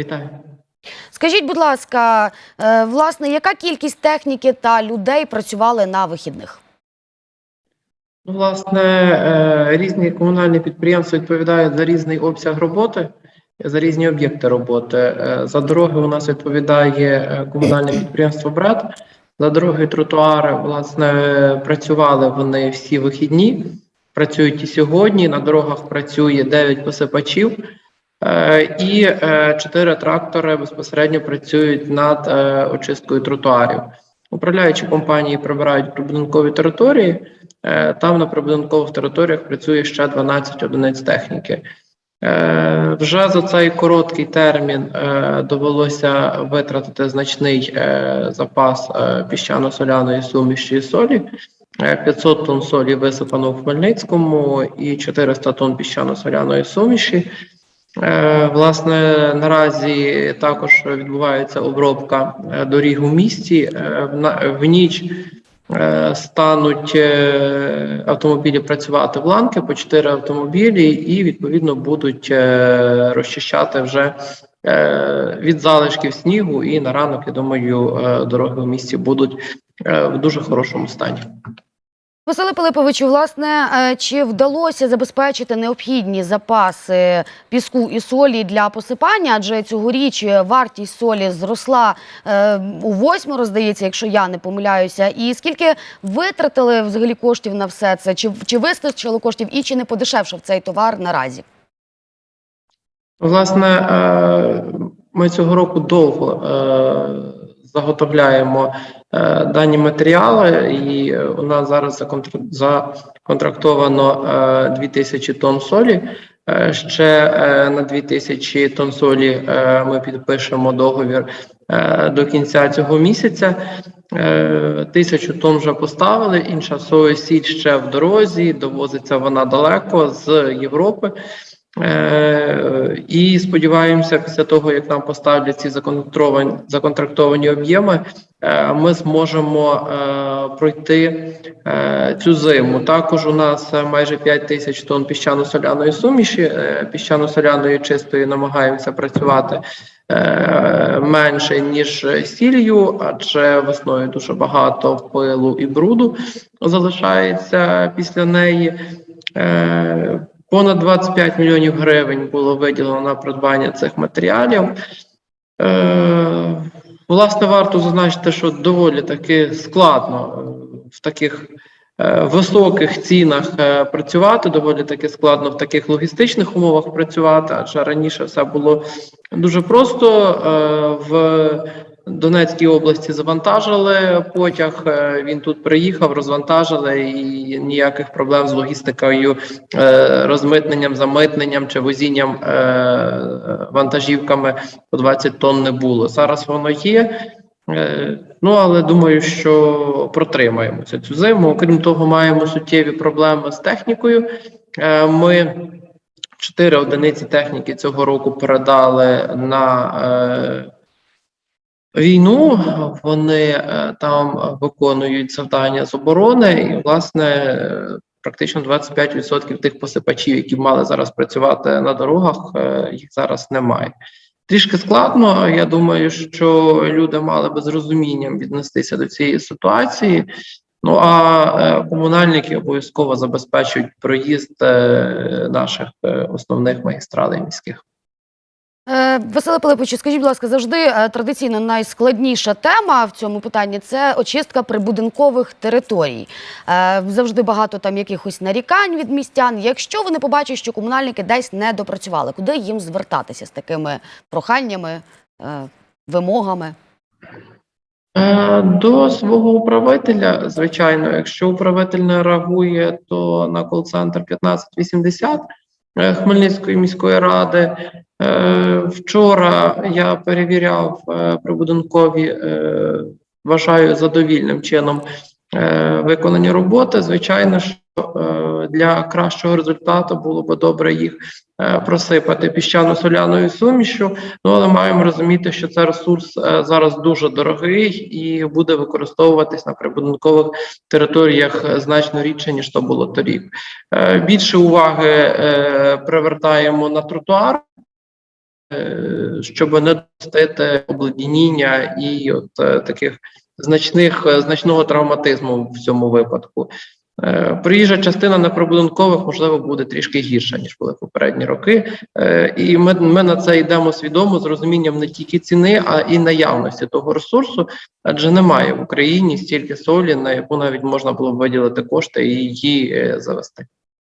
Вітаю. Скажіть, будь ласка, е, власне, яка кількість техніки та людей працювали на вихідних? Ну, власне, е, різні комунальні підприємства відповідають за різний обсяг роботи, за різні об'єкти роботи. Е, За дороги у нас відповідає комунальне підприємство БРАД. За дороги і тротуари, власне, працювали вони всі вихідні, працюють і сьогодні. На дорогах працює 9 посипачів. Е, І е, чотири трактори безпосередньо працюють над е, очисткою тротуарів. Управляючі компанії прибирають прибудинкові території. Там на прибудинкових територіях працює ще 12 одиниць техніки. Вже за цей короткий термін довелося витратити значний запас піщано-соляної суміші солі. Е, 500 тонн солі висипано в Хмельницькому і 400 тонн піщано-соляної суміші. Е, Власне, наразі також відбувається обробка е, доріг у місті. Е, в ніч стануть автомобілі працювати в ланки по 4 автомобілі, і відповідно будуть розчищати вже від залишків снігу. І на ранок, я думаю, дороги в місті будуть в дуже хорошому стані. Василе Пилиповичу, власне, е, чи вдалося забезпечити необхідні запаси піску і солі для посипання? Адже цьогоріч вартість солі зросла е, у восьмеро, здається, якщо я не помиляюся. І скільки витратили взагалі коштів на все це? Чи, чи вистачило коштів і чи не подешевшав цей товар наразі? Власне, е, ми цього року довго е, заготовляємо е, дані матеріали, і у нас зараз законтр- законтрактовано е, 2000 тонн солі. Е, Ще е, на 2000 тонн солі е, ми підпишемо договір е, до кінця цього місяця. Е, Тисячу тонн вже поставили. Інша соя сіль ще в дорозі. Довозиться вона далеко з Європи. Е, І сподіваємося, після того як нам поставлять ці законтрактовані, об'єми, е, ми зможемо е, пройти цю зиму. Також у нас майже 5 тисяч тонн піщано-соляної суміші. Піщано-соляної чистої намагаємося працювати менше ніж сіллю, адже весною дуже багато пилу і бруду залишається після неї. Понад 25 мільйонів гривень було виділено на придбання цих матеріалів. Е, власне, варто зазначити, що доволі таки складно е, в таких е, високих цінах е, працювати, доволі таки складно в таких логістичних умовах працювати, адже раніше все було дуже просто. Е, в Донецькій області завантажили потяг. е, Він тут приїхав, розвантажили, і ніяких проблем з логістикою, е, розмитненням, замитненням чи возінням е, вантажівками по 20 тонн не було. Зараз воно є. Ну але думаю, що протримаємося цю зиму. Окрім того, маємо суттєві проблеми з технікою. Ми чотири одиниці техніки цього року передали на війну. Вони е, там виконують завдання з оборони, і власне практично 25% тих посипачів, які мали зараз працювати на дорогах, е, їх зараз немає. Трішки складно. Я думаю, що люди мали би з розумінням віднестися до цієї ситуації. Ну а е, комунальники обов'язково забезпечують проїзд наших основних магістралей міських. Е, Василе Пилиповичу, скажіть, будь ласка, завжди е, традиційно найскладніша тема в цьому питанні це очистка прибудинкових територій. Е, Завжди багато там якихось нарікань від містян. Якщо вони побачать, що комунальники десь не допрацювали, куди їм звертатися з такими проханнями, вимогами? До свого управителя, звичайно, якщо управитель не реагує, то на кол-центр 1580 е, Хмельницької міської ради. Е, Вчора я перевіряв е, прибудинкові, е, вважаю задовільним чином е, виконані роботи. Звичайно, що е, для кращого результату було б добре їх е, просипати піщано-соляною сумішю. Ну але маємо розуміти, що це ресурс е, зараз дуже дорогий і буде використовуватись на прибудинкових територіях значно рідше ніж то було торік. Е, Більше уваги привертаємо на тротуар. щоб не допустити обледеніння і от таких значних значного травматизму в цьому випадку. Е, Проїжджа частина на прибудинкових можливо буде трішки гірша ніж були попередні роки, Е, і ми, ми на це йдемо свідомо з розумінням не тільки ціни, а і наявності того ресурсу, адже немає в Україні стільки солі, на яку навіть можна було б виділити кошти і її е, завести.